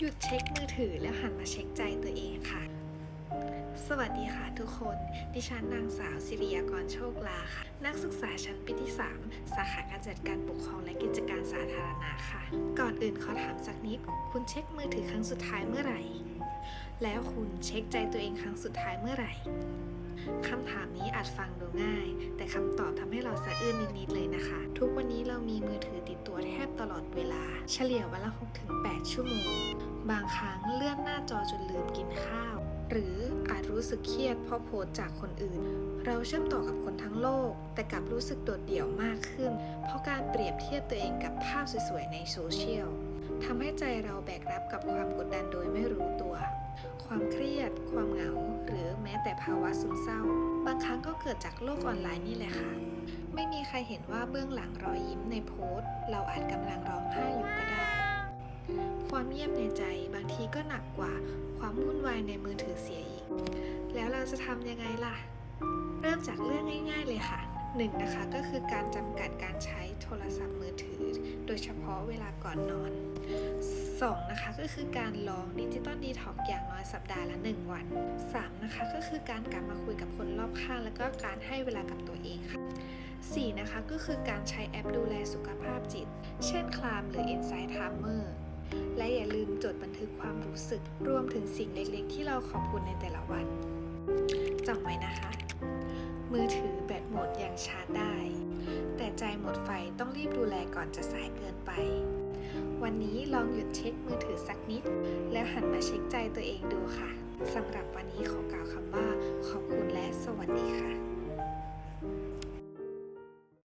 หยุดเช็คมือถือแล้วหันมาเช็คใจตัวเองค่ะ สวัสดีค่ะทุกคน ดิฉันนางสาวสิริยากรโชคลาค่ะ นักศึกษาชั้นปีที่ 3 สาขาการจัดการปกครองและกิจการสาธารณะค่ะ ก่อนอื่นขอถามสักนิด คุณเช็คมือถือครั้งสุดท้ายเมื่อไหร่ แล้วคุณเช็คใจตัวเองครั้งสุดท้ายเมื่อไหร่คำถามนี้อาจฟังดูง่าย แต่คำตอบทำให้เราสะอื้นนิดๆเลยนะคะ ลอดเวลา เฉลี่ยวันละ 6-8 ชั่วโมง บางครั้งเลื่อนหน้าจอจนลืมกินข้าว หรืออาจรู้สึกเครียดเพราะโพสจากคนอื่น เราเชื่อมต่อกับคนทั้งโลก แต่กลับรู้สึกโดดเดี่ยวมากขึ้น เพราะการเปรียบเทียบตัวเองกับภาพสวยๆในโซเชียลทำให้ใจเราแบกรับกับความกดดันโดยไม่รู้ตัว ความเครียด ความเหงา หรือแม้แต่ภาวะซึมเศร้า บางครั้งก็เกิดจากโลกออนไลน์นี่แหละค่ะ ม่มีใครเห็นว่าเบื้องหลังรอยยิ้มในโพสต์ เราอาจกำลังร้องไห้อยู่ก็ได้ ความเงียบในใจบางทีก็หนักกว่าความวุ่นวายในมือถือเสียอีก แล้วเราจะทำยังไงล่ะ เริ่มจากเรื่องง่าย ๆเลยค่ะหนึ่งนะคะก็คือการจำกัดการใช้โทรศัพท์มือถือ โดยเฉพาะเวลาก่อนนอน 2. นะคะก็คือการลองดิจิตอลดีท็อกอย่างน้อยสัปดาห์ละ 1 วัน 3. นะคะก็คือการกลับมาคุยกับคนรอบข้าง แล้วก็การให้เวลากับตัวเองค่ะ 4. นะคะก็คือการใช้แอปดูแลสุขภาพจิต เช่นคลามหรือ Insight Timer และอย่าลืมจดบันทึกความรู้สึก รวมถึงสิ่งเล็กๆ ที่เราขอบคุณในแต่ละวันจำไว้นะคะ มือถือแบตหมดอยังชาร์จได้ แต่ใจหมดไฟต้องรีบดูแลก่อนจะสายเกินไป วันนี้ลองหยุดเช็คมือถือสักนิด แล้วหันมาเช็คใจตัวเองดูค่ะสำหรับวันนี้ขอกล่าวคำว่า ขอบคุณและสวัสดีค่ะ